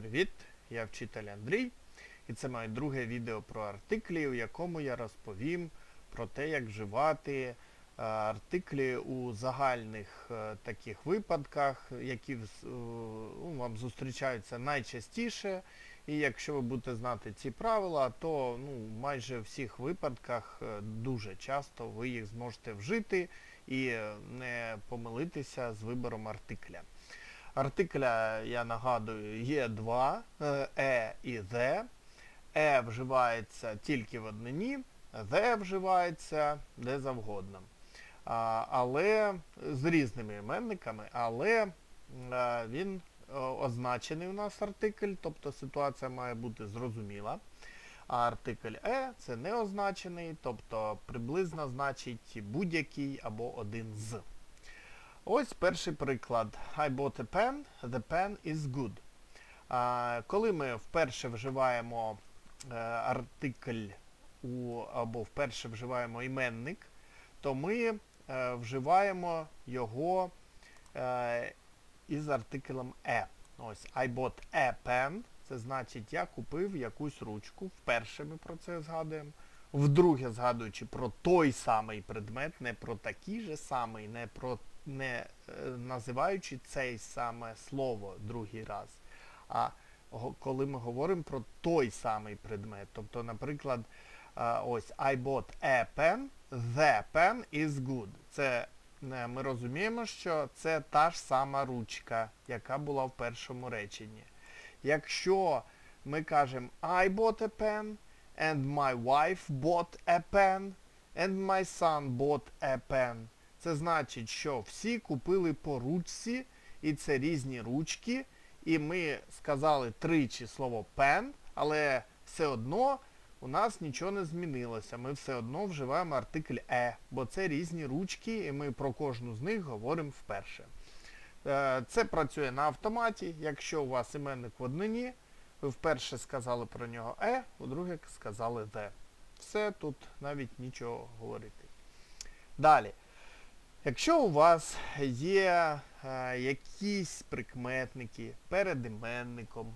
Привіт! Я вчитель Андрій, і це моє друге відео про артиклі, у якому я розповім про те, як вживати е, артиклі у загальних е, таких випадках, які е, ну, вам зустрічаються найчастіше. І якщо ви будете знати ці правила, то ну, майже в всіх випадках дуже часто ви їх зможете вжити і не помилитися з вибором артикля. Артикля, я нагадую, є два е, е і the. Е вживається тільки в однині, the вживається де завгодно. Але з різними іменниками, але е, він е, означений у нас артикль, тобто ситуація має бути зрозуміла. А артикль е це не означений, тобто приблизно значить будь-який або один з. Ось перший приклад. I bought a pen, the pen is good. А, коли ми вперше вживаємо е, артикль у, або вперше вживаємо іменник, то ми е, вживаємо його е, із артиклем е. Ось I bought a pen. Це значить, я купив якусь ручку. Вперше ми про це згадуємо. Вдруге згадуючи про той самий предмет, не про такий же самий, не про не е, називаючи цей саме слово другий раз, а коли ми говоримо про той самий предмет. Тобто, наприклад, е, ось I bought a pen, the pen is good. Це е, ми розуміємо, що це та ж сама ручка, яка була в першому реченні. Якщо ми кажемо I bought a pen, and my wife bought a pen, and my son bought a pen. Це значить, що всі купили по ручці, і це різні ручки, і ми сказали тричі слово pen, але все одно у нас нічого не змінилося. Ми все одно вживаємо артикль е, бо це різні ручки, і ми про кожну з них говоримо вперше. Е, Це працює на автоматі. Якщо у вас іменник в однині, ви вперше сказали про нього е, у-друге сказали the. Все, тут навіть нічого говорити. Далі. Якщо у вас є е, якісь прикметники перед іменником,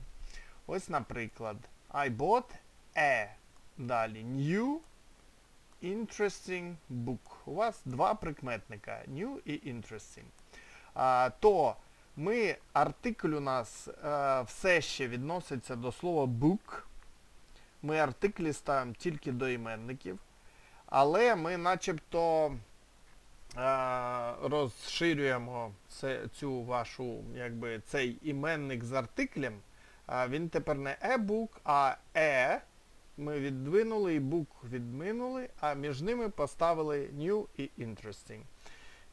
ось, наприклад, I bought a, далі new interesting book. У вас два прикметника new і interesting. А, то ми, артикль у нас е, все ще відноситься до слова book. Ми артиклі ставимо тільки до іменників. Але ми начебто розширюємо цю вашу, якби, цей іменник з артиклем. Він тепер не e-book, а e. Ми віддвинули і book відминули, а між ними поставили new і interesting.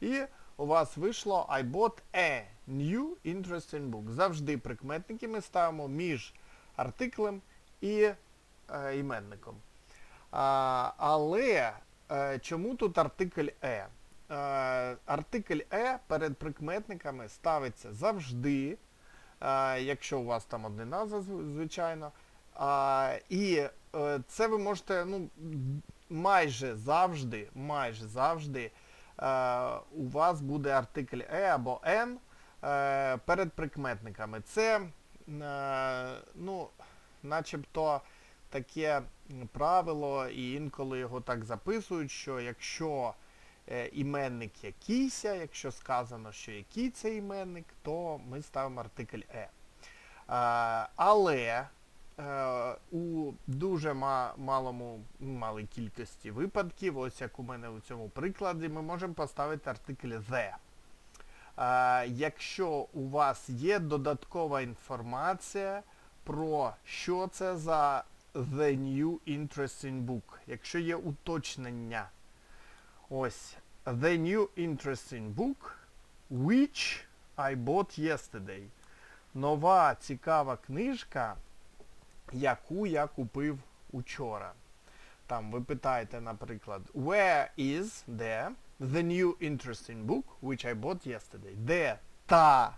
І у вас вийшло I bought a new interesting book. Завжди прикметники ми ставимо між артиклем і е, іменником. А, але е, чому тут артикль е? Е, артикль е перед прикметниками ставиться завжди, е, якщо у вас там однина, звичайно. І е, це ви можете ну, майже завжди, майже завжди у вас буде артикль е або е, перед прикметниками. Це, ну, начебто таке правило, і інколи його так записують, що якщо іменник якийся, якщо сказано, що який це іменник, то ми ставимо артикль е. Е, але е, у дуже ма- малому, малій кількості випадків, ось як у мене у цьому прикладі, ми можемо поставити артикль the. Е, якщо у вас є додаткова інформація про що це за The New Interesting Book, якщо є уточнення. Ось The New Interesting Book, which I bought yesterday. Нова цікава книжка, яку я купив учора. Там ви питаєте, наприклад, where is де the new interesting book which I bought yesterday? Де та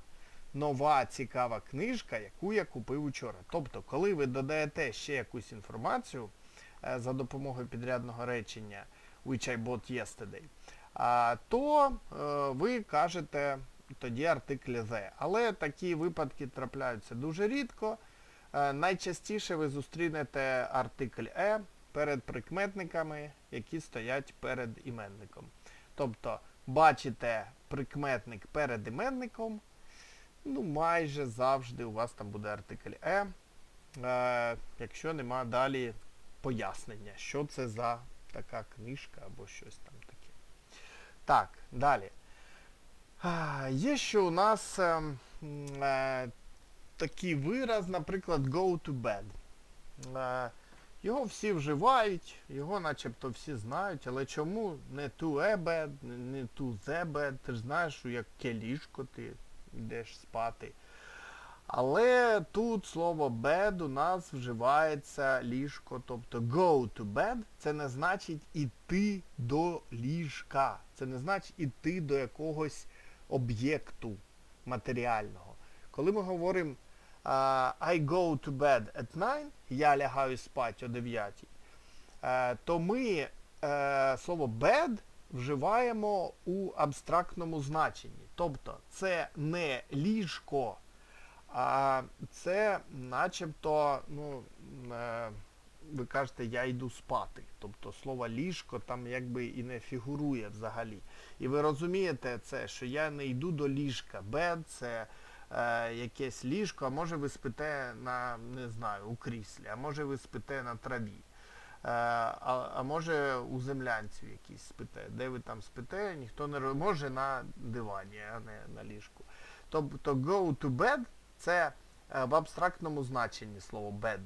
нова цікава книжка, яку я купив учора? Тобто, коли ви додаєте ще якусь інформацію е, за допомогою підрядного речення which I bought yesterday, то е, ви кажете тоді артиклі the. Але такі випадки трапляються дуже рідко. Е, найчастіше ви зустрінете артикль е перед прикметниками, які стоять перед іменником. Тобто бачите прикметник перед іменником, ну майже завжди у вас там буде артикль е, е якщо нема далі пояснення, що це за така книжка або щось там. Так, далі. Є ще у нас е, е, такий вираз, наприклад, go to bed. Е, його всі вживають, його начебто всі знають, але чому не to a bed, не- to the bed, ти ж знаєш, як яке ти йдеш спати. Але тут слово bed у нас вживається ліжко, тобто go to bed це не значить іти до ліжка. Це не значить іти до якогось об'єкту матеріального. Коли ми говоримо I go to bed at 9, я лягаю спати о 9, е, то ми е, слово bed вживаємо у абстрактному значенні. Тобто це не ліжко, це начебто, ну, е, ви кажете, я йду спати. Тобто слово ліжко там якби і не фігурує взагалі. І ви розумієте це, що я не йду до ліжка. Bed це е, якесь ліжко, а може ви спите на, не знаю, у кріслі, а може ви спите на траві. Е, а, а може у землянці якійсь спите. Де ви там спите, ніхто не може на дивані, а не на ліжку. Тобто go to bed це е, в абстрактному значенні слово bed,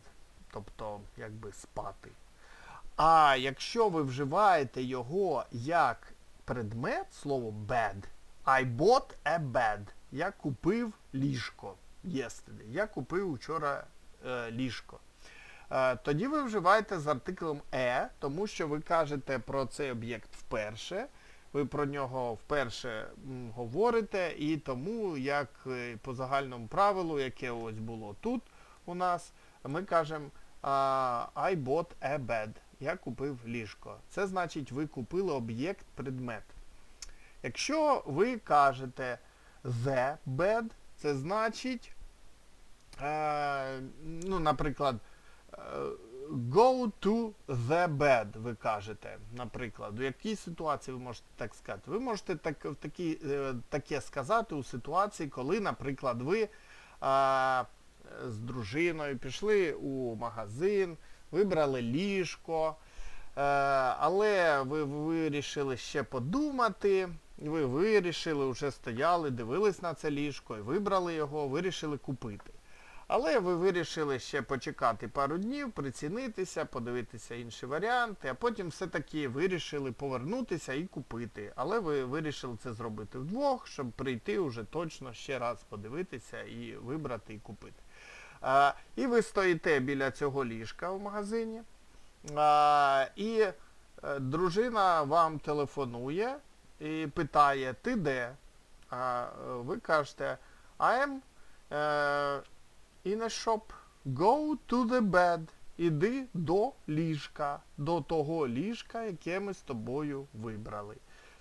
тобто якби спати. А якщо ви вживаєте його як предмет, слово bed, I bought a bed. Я купив ліжко. Yesterday. Я купив вчора е, ліжко. Е, тоді ви вживаєте з артиклем е, тому що ви кажете про цей об'єкт вперше, ви про нього вперше говорите, і тому, як е, по загальному правилу, яке ось було тут у нас, ми кажемо I bought a bed. Я купив ліжко. Це значить, ви купили об'єкт, предмет. Якщо ви кажете the bed, це значить, е, ну, наприклад, е, go to the bed, ви кажете, наприклад. У якій ситуації ви можете так сказати? Ви можете так, в такі, е, таке сказати у ситуації, коли, наприклад, ви а, з дружиною пішли у магазин, вибрали ліжко, е, але ви вирішили ще подумати, ви вирішили, вже стояли, дивились на це ліжко і вибрали його, вирішили купити. Але ви вирішили ще почекати пару днів, прицінитися, подивитися інші варіанти, а потім все-таки вирішили повернутися і купити. Але ви вирішили це зробити вдвох, щоб прийти вже точно ще раз подивитися і вибрати і купити. А, і ви стоїте біля цього ліжка в магазині, а, і е, дружина вам телефонує і питає, ти де? А е, ви кажете, I am е, in a shop. Go to the bed. Іди до ліжка, до того ліжка, яке ми з тобою вибрали.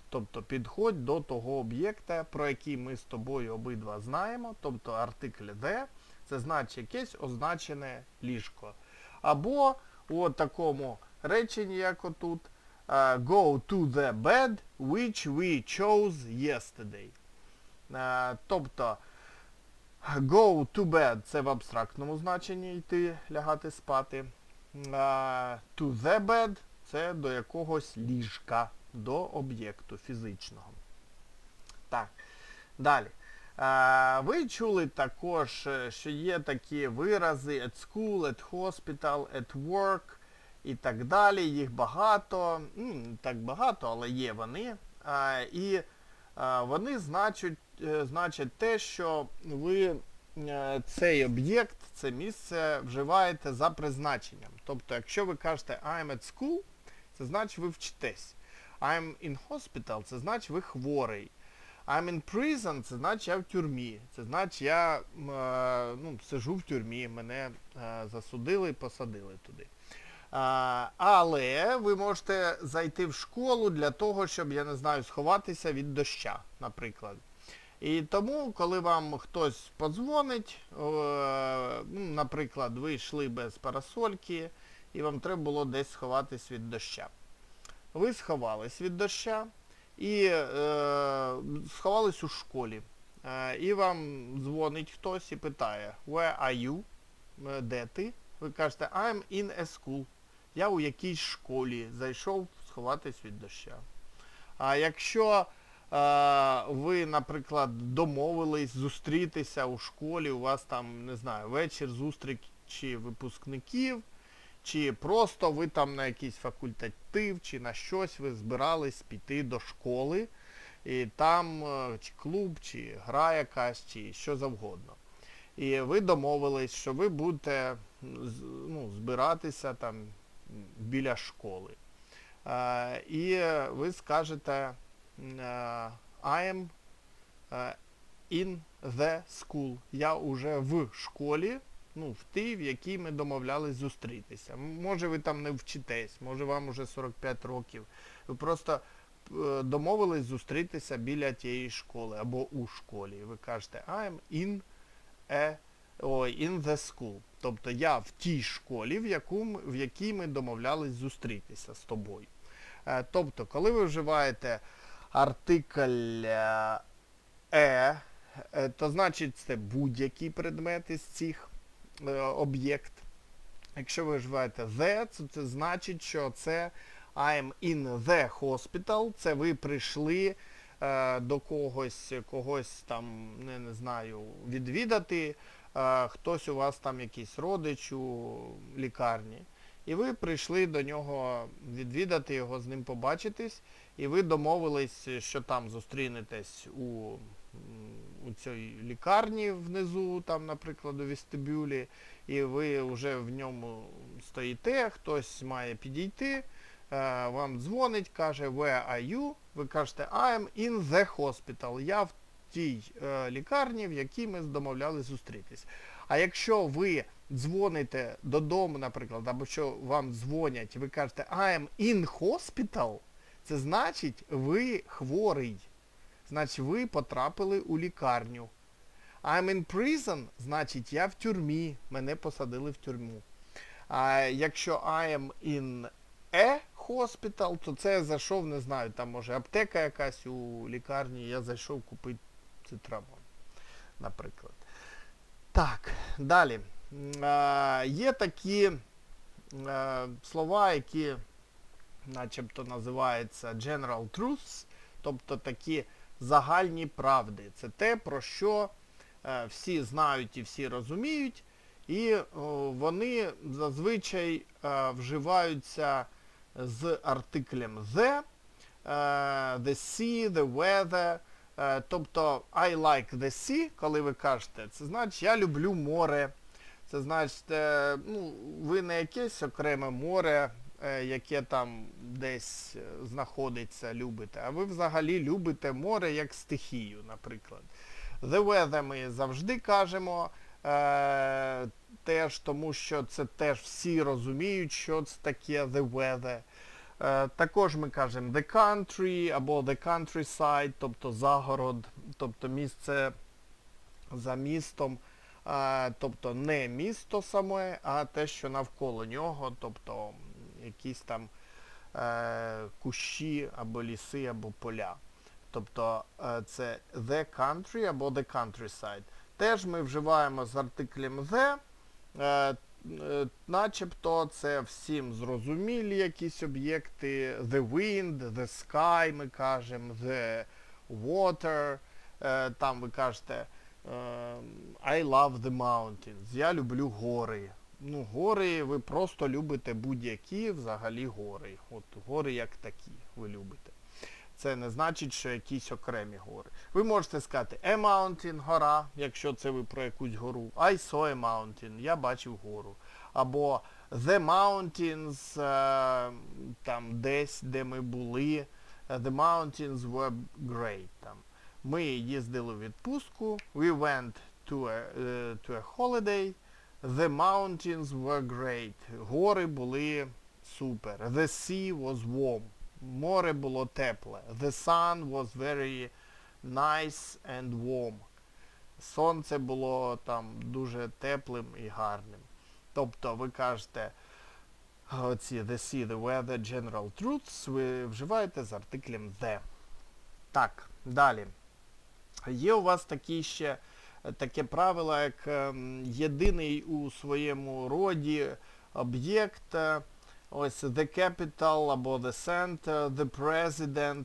Тобто підходь до того об'єкта, про який ми з тобою обидва знаємо, тобто артикль the, це значить якесь означене ліжко. Або у такому реченні, як отут, е, go to the bed which we chose yesterday. Е, Тобто go to bed це в абстрактному значенні йти лягати спати. To the bed це до якогось ліжка, до об'єкту фізичного. Так, далі. Ви чули також, е, що є такі вирази at school, at hospital, at work і так далі. Їх багато. Не так багато, але є вони. І вони значать, е, значать те, що ви е, цей об'єкт, це місце вживаєте за призначенням. Тобто, якщо ви кажете I'm at school, це значить ви вчитесь. I'm in hospital, це значить ви хворий. I'm in prison, це значить я в тюрмі. Це значить я е, ну, сижу в тюрмі, мене засудили і посадили туди. Але ви можете зайти в школу для того, щоб, я не знаю, сховатися від доща, наприклад. І тому, коли вам хтось подзвонить, ну, наприклад, ви йшли без парасольки, і вам треба було десь сховатись від доща. Ви сховались від доща і е, сховались у школі. Е, і вам дзвонить хтось і питає, where are you? Е, Де ти? Ви кажете, I'm in a school. Я у якійсь школі зайшов сховатись від доща. А якщо ви, наприклад, домовились зустрітися у школі, у вас там, не знаю, вечір зустрічі випускників, чи просто ви там на якийсь факультатив, чи на щось ви збирались піти до школи, і там е, чи клуб, чи гра якась, чи що завгодно. І ви домовились, що ви будете ну, збиратися там біля школи. І ви скажете I am е, in the school. Я уже в школі, ну, в тій, в якій ми домовлялись зустрітися. Може ви там не вчитесь, може вам уже 45 років. Ви просто е, домовились зустрітися біля тієї школи або у школі. Ви кажете I am in a ой, in the school. Тобто я в тій школі, в, яку, в якій ми домовлялись зустрітися з тобою. Е, Тобто, коли ви вживаєте артикль е, е, то значить це будь-який предмет із цих е, об'єкт. Якщо ви вживаєте the, це, це значить, що це I'm in the hospital, це ви прийшли е, до когось, когось там, не, не знаю, відвідати, е, хтось у вас там якийсь родич у лікарні. І ви прийшли до нього відвідати його, з ним побачитись, і ви домовились, що там зустрінетесь у, у цій лікарні внизу, там, наприклад, у вестибюлі, і ви вже в ньому стоїте, хтось має підійти, е, вам дзвонить, каже, where are you? Ви кажете, I am in the hospital. Я в тій е, лікарні, в якій ми домовляли зустрітись. А якщо ви дзвоните додому, наприклад, або що вам дзвонять, ви кажете I am in hospital, це значить ви хворий. Значить ви потрапили у лікарню. I'm in prison, значить я в тюрмі, мене посадили в тюрму. А якщо I am in a hospital, то це я зайшов, не знаю, там може аптека якась у лікарні, я зайшов купити цитрамон, наприклад. Так, далі. А, є такі е, слова, які начебто називаються general truths, тобто такі загальні правди. Це те, про що е, всі знають і всі розуміють, і вони зазвичай е, вживаються з артиклем the, е, the sea, the weather. Тобто I like the sea, коли ви кажете, це значить я люблю море. Це значить, ну, ви не якесь окреме море, яке там десь е, знаходиться, любите, а ви взагалі любите море як стихію, наприклад. The weather ми завжди кажемо, е, теж тому що це теж всі розуміють, що це таке the weather. Е, також ми кажемо the country або the countryside, тобто загород, тобто місце за містом, е, тобто не місто саме, а те, що навколо нього, тобто якісь там е, кущі або ліси, або поля. Тобто е, це the country або the countryside. Теж ми вживаємо з артиклем the, е, начебто це всім зрозумілі якісь об'єкти. The wind, the sky, ми кажемо, the water. Е, там ви кажете е, I love the mountains. Я люблю гори. Ну, гори ви просто любите будь-які взагалі гори. От гори як такі ви любите. Це не значить, що якісь окремі гори. Ви можете сказати a mountain, гора, якщо це ви про якусь гору. I saw a mountain, я бачив гору. Або the mountains, е, там десь, де ми були. е, The mountains were great. Там. Ми їздили у відпустку. We went to a, е, to a holiday. The mountains were great. Гори були супер. The sea was warm. Море було тепле. The sun was very nice and warm. сонце було там дуже теплим і гарним. Тобто ви кажете оці the sea, the weather, general truths, ви вживаєте з артиклем the. Так, далі. Є у вас такі ще таке правило, як ем, єдиний у своєму роді об'єкт. е, Ось the capital або the center, the president.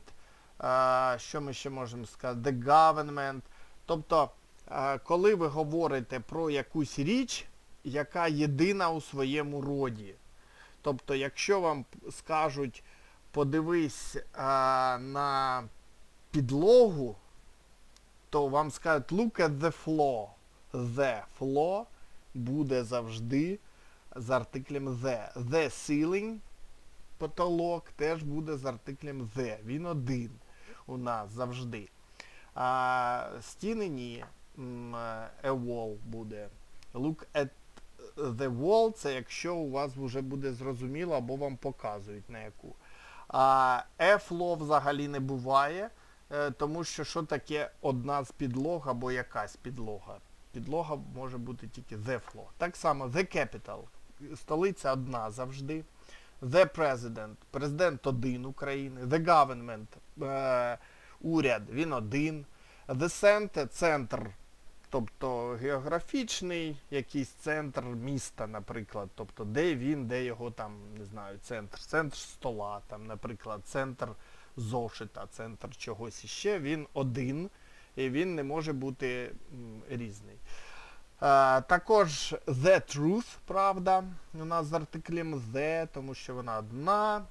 е, що ми ще можемо сказати? The government. Тобто, е, коли ви говорите про якусь річ, яка єдина у своєму роді. Тобто, якщо вам скажуть, подивись на підлогу, то вам скажуть look at the floor. The floor буде завжди з артиклем the. The ceiling, потолок, теж буде з артиклем the. Він один у нас завжди. А стіни ні. Е, A wall буде. Look at the wall, це якщо у вас вже буде зрозуміло або вам показують на яку. А F-law взагалі не буває, тому що що таке одна з підлог або якась підлога. Підлога може бути тільки the floor. Так само the capital. Столиця одна завжди. The president. Президент один України. The government. Е, уряд, він один. The center, центр. Тобто географічний якийсь центр міста, наприклад. Тобто де він, де його там, не знаю, центр. Центр стола, там, наприклад, центр зошита, центр чогось іще, він один і він не може бути різний. Також the truth, правда, у нас з артиклем the, тому що вона одна.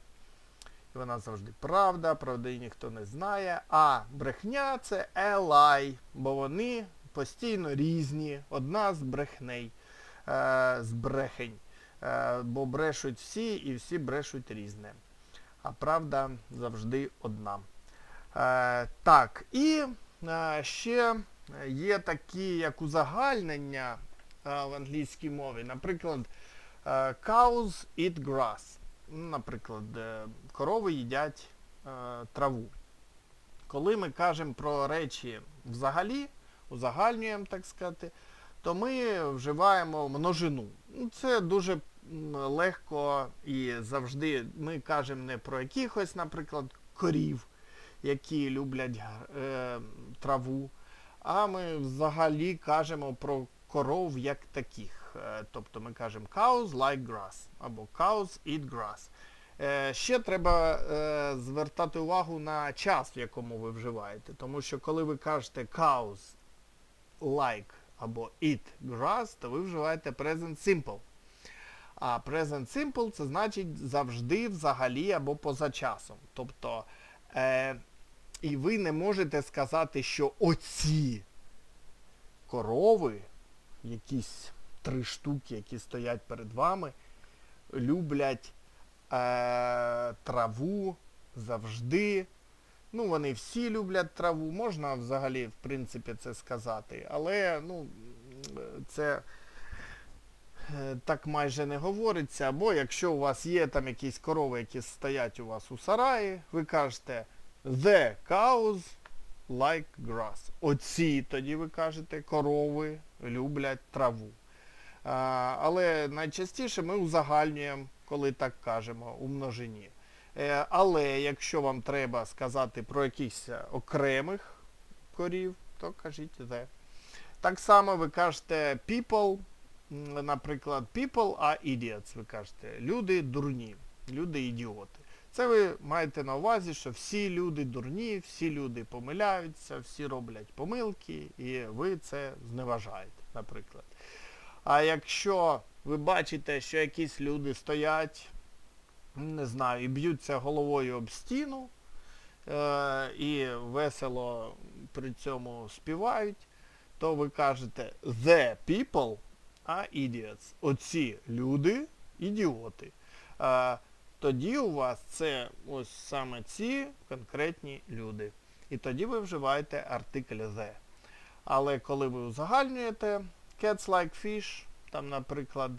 І вона завжди правда, правда її ніхто не знає. А брехня це a lie, бо вони постійно різні. Одна з брехней, е, з брехень. Е, бо брешуть всі і всі брешуть різне. А правда завжди одна. Е, так, і е, ще є такі, як узагальнення е, в англійській мові. Наприклад, е, cows eat grass. Ну, Наприклад, е, корови їдять е, траву. Коли ми кажемо про речі взагалі, узагальнюємо, так сказати, то ми вживаємо множину. Ну, Це дуже легко і завжди ми кажемо не про якихось, наприклад, корів, які люблять е, траву, а ми взагалі кажемо про коров як таких. Е, Тобто ми кажемо cows like grass або cows eat grass. Е, Ще треба е, звертати увагу на час, в якому ви вживаєте. Тому що коли ви кажете cows like або eat grass, то ви вживаєте present simple. А present simple це значить завжди, взагалі або поза часом. Тобто, е, і ви не можете сказати, що оці корови, якісь три штуки, які стоять перед вами, люблять е, траву завжди. Ну, вони всі люблять траву, можна взагалі, в принципі, це сказати. Але, ну, це так майже не говориться. Або якщо у вас є там якісь корови, які стоять у вас у сараї, ви кажете The cows like grass. Оці, тоді ви кажете, корови люблять траву. А, але найчастіше ми узагальнюємо, коли так кажемо, у множині. Е, але якщо вам треба сказати про якихось окремих корів, то кажіть the. Так само ви кажете people, наприклад, people are idiots, ви кажете, люди дурні, люди ідіоти. Це ви маєте на увазі, що всі люди дурні, всі люди помиляються, всі роблять помилки, і ви це зневажаєте, наприклад. А якщо ви бачите, що якісь люди стоять, не знаю, і б'ються головою об стіну, е, і весело при цьому співають, то ви кажете the people are idiots. Оці люди ідіоти. Е, тоді у вас це ось саме ці конкретні люди. І тоді ви вживаєте артикль the. Але коли ви узагальнюєте cats like fish, там, наприклад,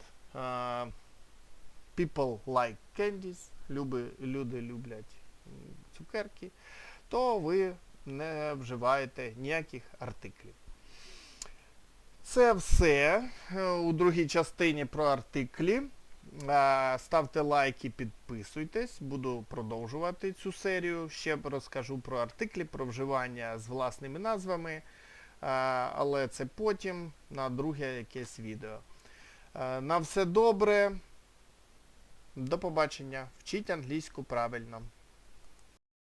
people like candies, люби, люди люблять цукерки, то ви не вживаєте ніяких артиклів. Це все е, у другій частині про артиклі. Е, Ставте лайки, підписуйтесь, буду продовжувати цю серію. Ще розкажу про артиклі, про вживання з власними назвами, е, але це потім на друге якесь відео. На все добре. До побачення. Вчіть англійську правильно.